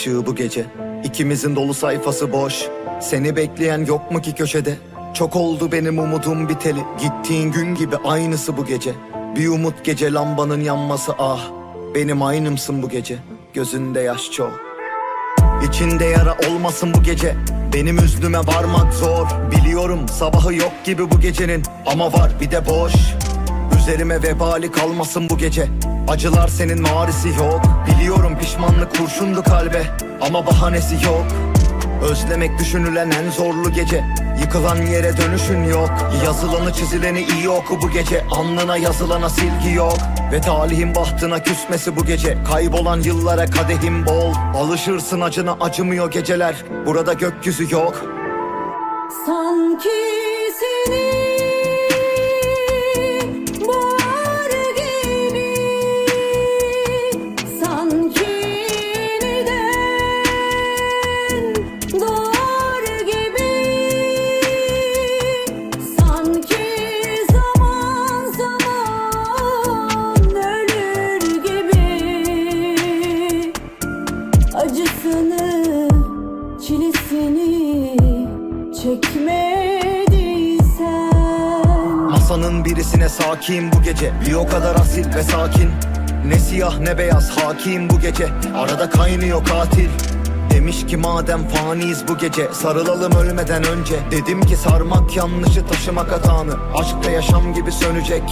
ışığı bu gece. İkimizin dolu sayfası boş. Seni bekleyen yok mu ki köşede? Çok oldu benim umudum biteli. Gittiğin gün gibi aynısı bu gece. Bir umut gece lambanın yanması ah. Benim aynımsın bu gece. Gözünde yaş çok. İçinde yara olmasın bu gece. Benim üstüme varmak zor. Biliyorum sabahı yok gibi bu gecenin. Ama var bir de boş. Üzerime vebali kalmasın bu gece Acılar senin marisi yok. Biliyorum pişmanlık kurşundu kalbe Ama bahanesi yok. Özlemek düşünülen en zorlu gece Yıkılan yere dönüşün yok. Yazılanı çizileni iyi oku bu gece Alnına yazılana silgi yok. Ve talihin bahtına küsmesi bu gece Kaybolan yıllara kadehim bol. Alışırsın acına acımıyor geceler Burada gökyüzü yok. Sanki seni ne beyaz hakim bu gece. Arada kaynıyor katil. Demiş ki madem faniyiz bu gece Sarılalım ölmeden önce. Dedim ki sarmak yanlışı taşımak hatanı. Aşkta yaşam gibi sönecek.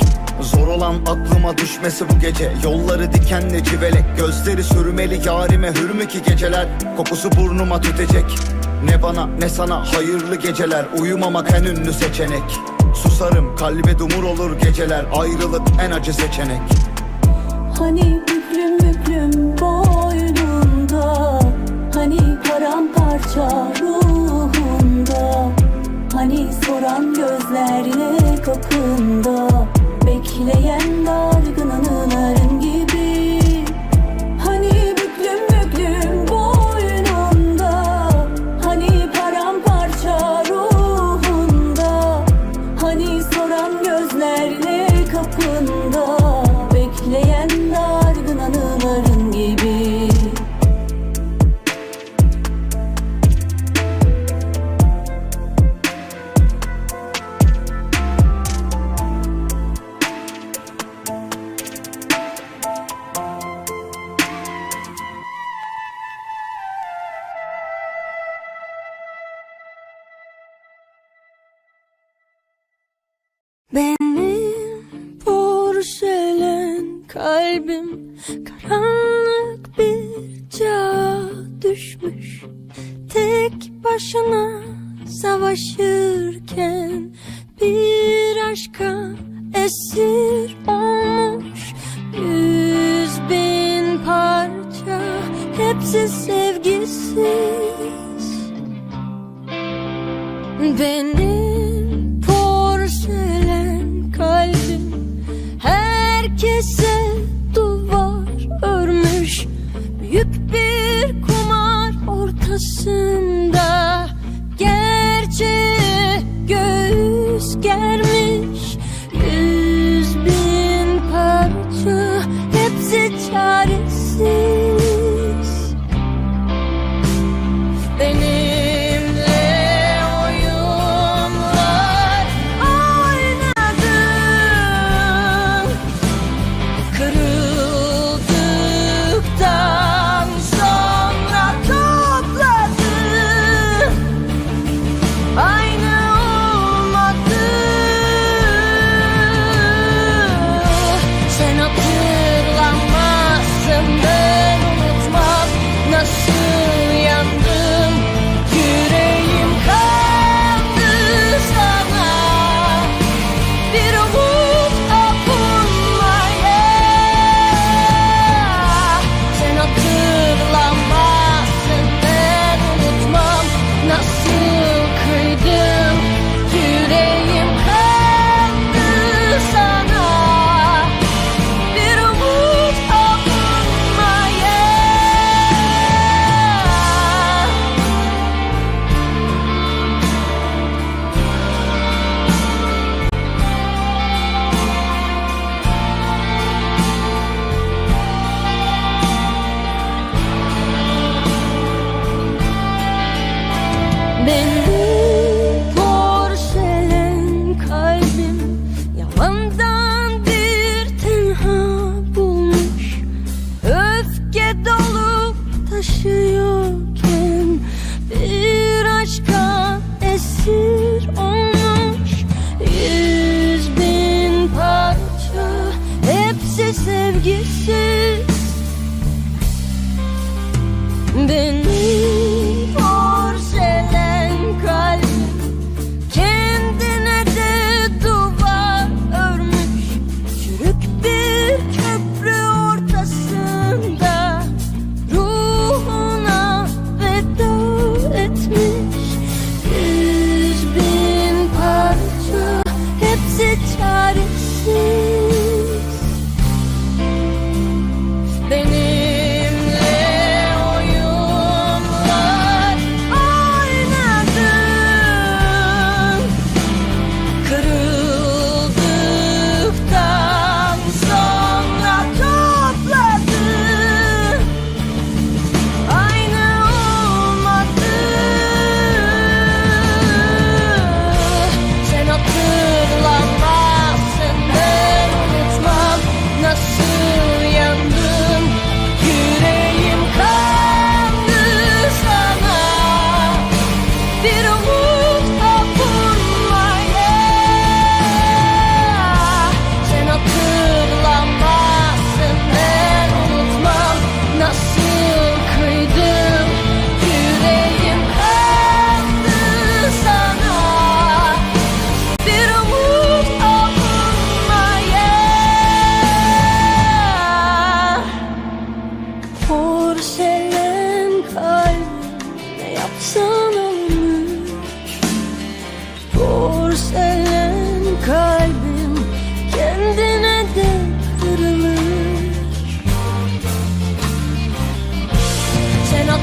Zor olan aklıma düşmesi bu gece. Yolları dikenli civelek Gözleri sürmeli yarime hür mü ki geceler Kokusu burnuma tütecek. Ne bana ne sana hayırlı geceler. Uyumamak en ünlü seçenek. Susarım kalbe dumur olur geceler. Ayrılık en acı seçenek. Hani büklüm büklüm boynunda Hani paramparça ruhunda Hani soran gözlerle kapında Bekleyen dargın anıların kalbim. Karanlık bir cağa düşmüş. Tek başına savaşırken bir aşka esir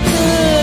could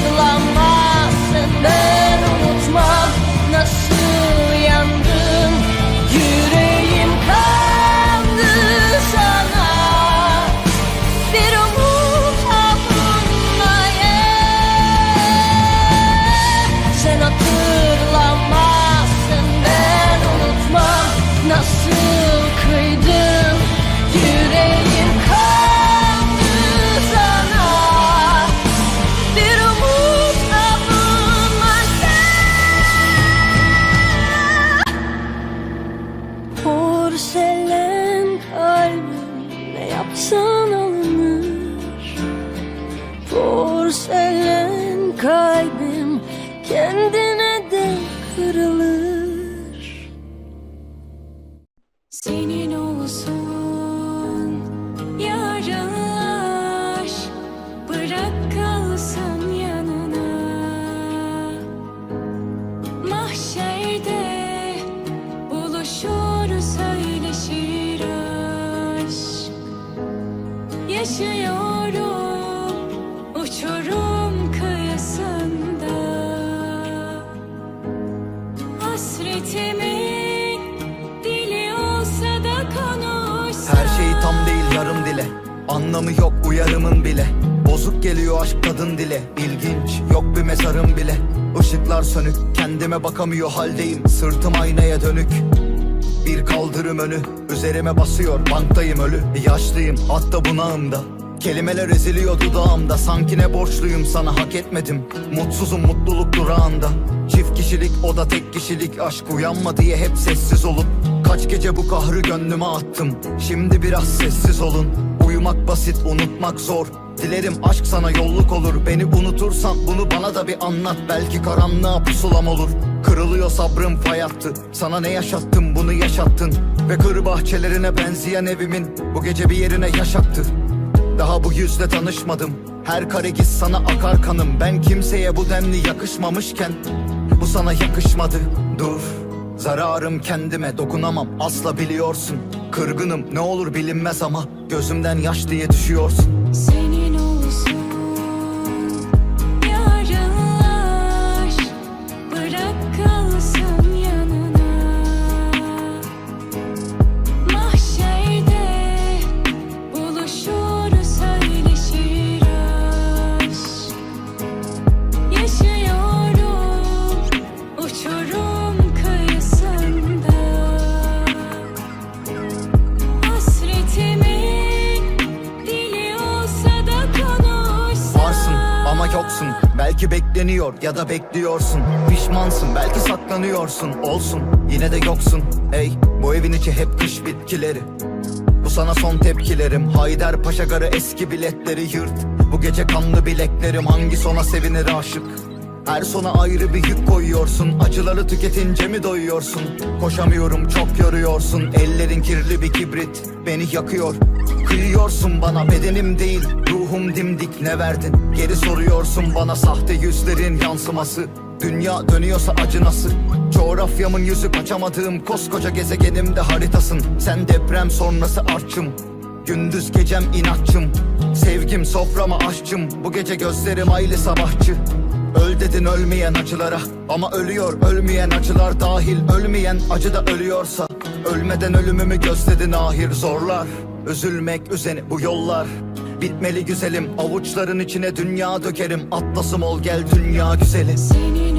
senin olsun. Bakamıyor haldeyim. Sırtım aynaya dönük. Bir kaldırım önü. Üzerime basıyor. Banktayım ölü. Yaşlıyım. Hatta bunağımda. Kelimeler eziliyor dudağımda. Sanki ne borçluyum sana hak etmedim. Mutsuzum mutluluk durağında. Çift kişilik o da tek kişilik. Aşk uyanma diye hep sessiz olup Kaç gece bu kahrı gönlüme attım. Şimdi biraz sessiz olun. Uyumak basit unutmak zor. Dilerim aşk sana yolluk olur. Beni unutursan bunu bana da bir anlat. Belki karanlığa pusulam olur Kırılıyor sabrım fay attı. Sana ne yaşattım bunu yaşattın. Ve kır bahçelerine benzeyen evimin Bu gece bir yerine yaşattı. Daha bu yüzle tanışmadım. Her kare giz sana akar kanım. Ben kimseye bu denli yakışmamışken Bu sana yakışmadı. Dur Zararım kendime dokunamam. Asla biliyorsun. Kırgınım ne olur bilinmez ama Gözümden yaş diye düşüyorsun. Senin bekleniyor ya da bekliyorsun. Pişmansın belki saklanıyorsun. Olsun yine de yoksun. Ey bu evin içi hep kış bitkileri. Bu sana son tepkilerim. Haydar Paşa garı eski biletleri yırt. Bu gece kanlı bileklerim. Hangi sona sevinir aşık her sona ayrı bir yük koyuyorsun. Acıları tüketince mi doyuyorsun? Koşamıyorum çok yoruyorsun. Ellerin kirli bir kibrit Beni yakıyor. Kıyıyorsun bana bedenim değil Ruhum dimdik. Ne verdin? Geri soruyorsun bana sahte yüzlerin yansıması. Dünya dönüyorsa acı nasıl? Coğrafyamın yüzü kaçamadığım Koskoca gezegenimde haritasın. Sen deprem sonrası artçım. Gündüz gecem inatçım. Sevgim soframa aşçım. Bu gece gözlerim aylı sabahçı Öl dedin ölmeyen acılara. Ama ölüyor ölmeyen acılar dahil. Ölmeyen acı da ölüyorsa. Ölmeden ölümümü gözledin ahir zorlar Üzülmek üzeni bu yollar. Bitmeli güzelim Avuçların içine dünya dökerim. Atlasım ol gel dünya güzeli. Senin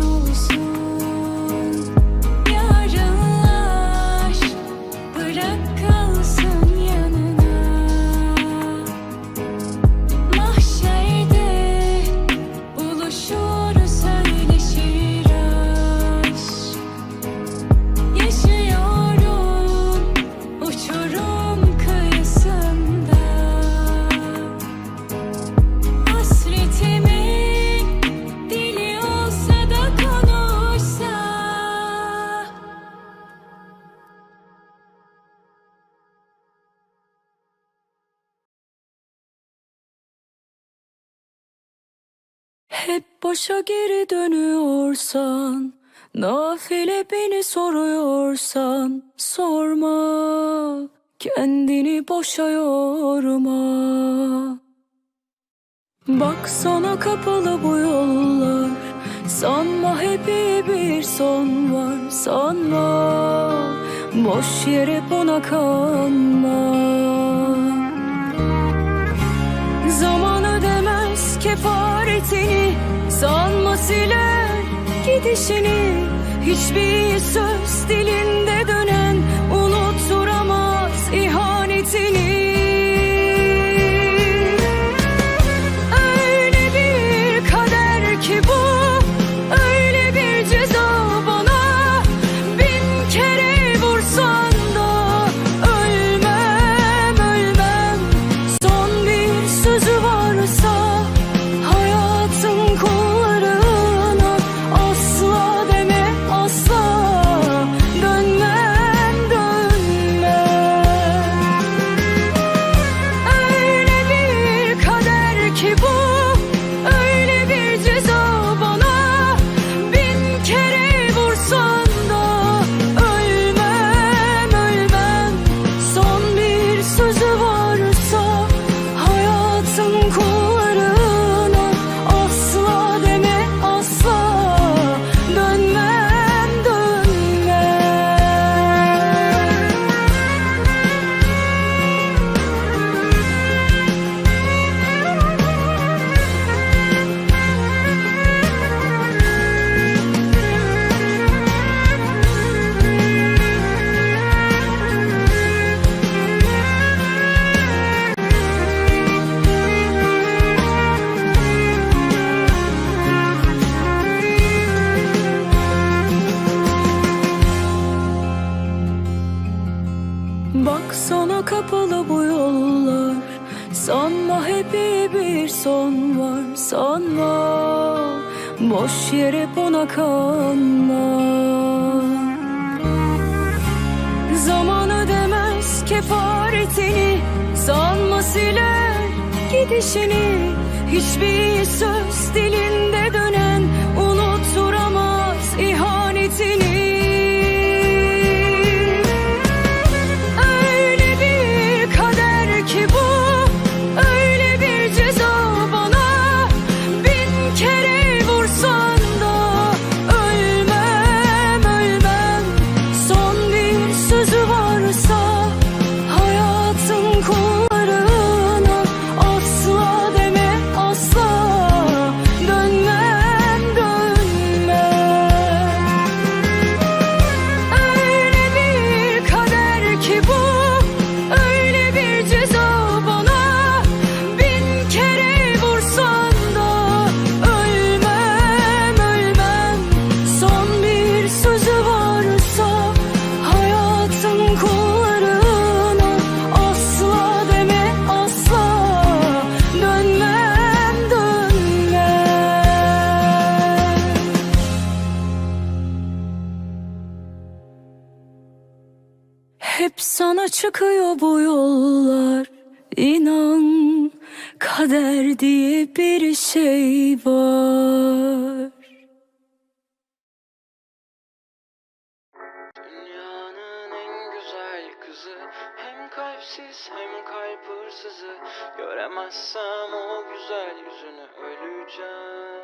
Başa geri dönüyorsan Nafile beni soruyorsan Sorma. Kendini boşa yorma. Baksana kapalı bu yollar. Sanma hep iyi bir son var Sanma. Boş yere buna kanma Zaman ödemez kefaretini Sanma siler gidişini Hiçbir söz dilinde dönen gidişini Hiçbir söz dilinde dönen Unutturamaz ihanetini çıkıyor bu yollar. İnan kader diye bir şey var. Dünyanın en güzel kızı Hem kalpsiz hem kalp hırsızı. Göremezsem o güzel yüzünü öleceğim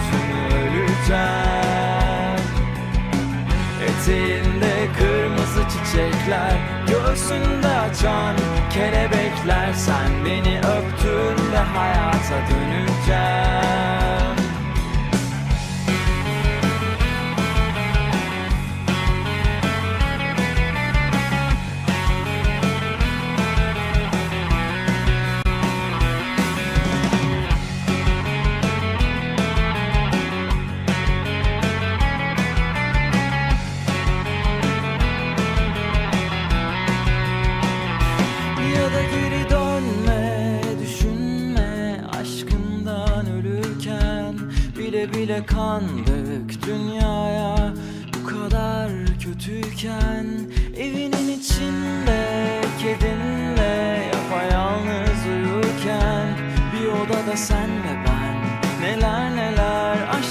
Göğsünde açan kelebekler Sen beni öptün ve hayata döneceğim Geri dönme, düşünme. Aşkından ölürken Bile bile kandık dünyaya. Bu kadar kötüyken Evinin içinde kedinle yapayalnız uyurken Bir odada sen ve ben neler neler aşkından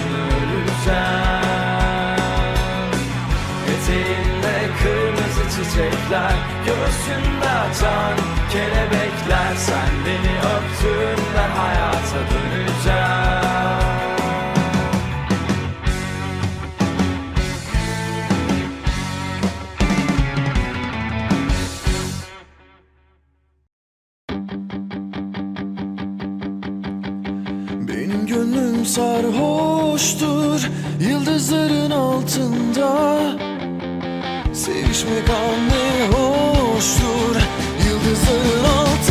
güzel. Eteğinde kırmızı çiçekler Göğsünde açan kelebekler. Sen beni öptüğünde hayata döneceğim. Benim gönlüm sarhoş olmuştur yıldızların altında. Sevişmek anne hoştur yıldızların altında.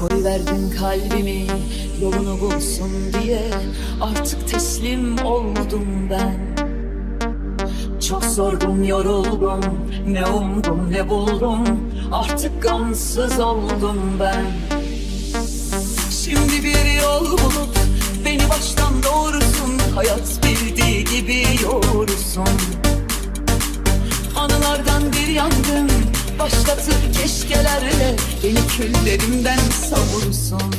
Koyverdim kalbimi yolunu bulsun diye. Artık teslim oldum ben. Çok sordum yoruldum. Ne umdum ne buldum. Artık gamsız oldum ben. Şimdi bir yol bulup Beni baştan doğrusun Hayat bildiği gibi yoğursun. Anılardan bir yandım başlatır keşkelerle. Beni küllerimden savursun.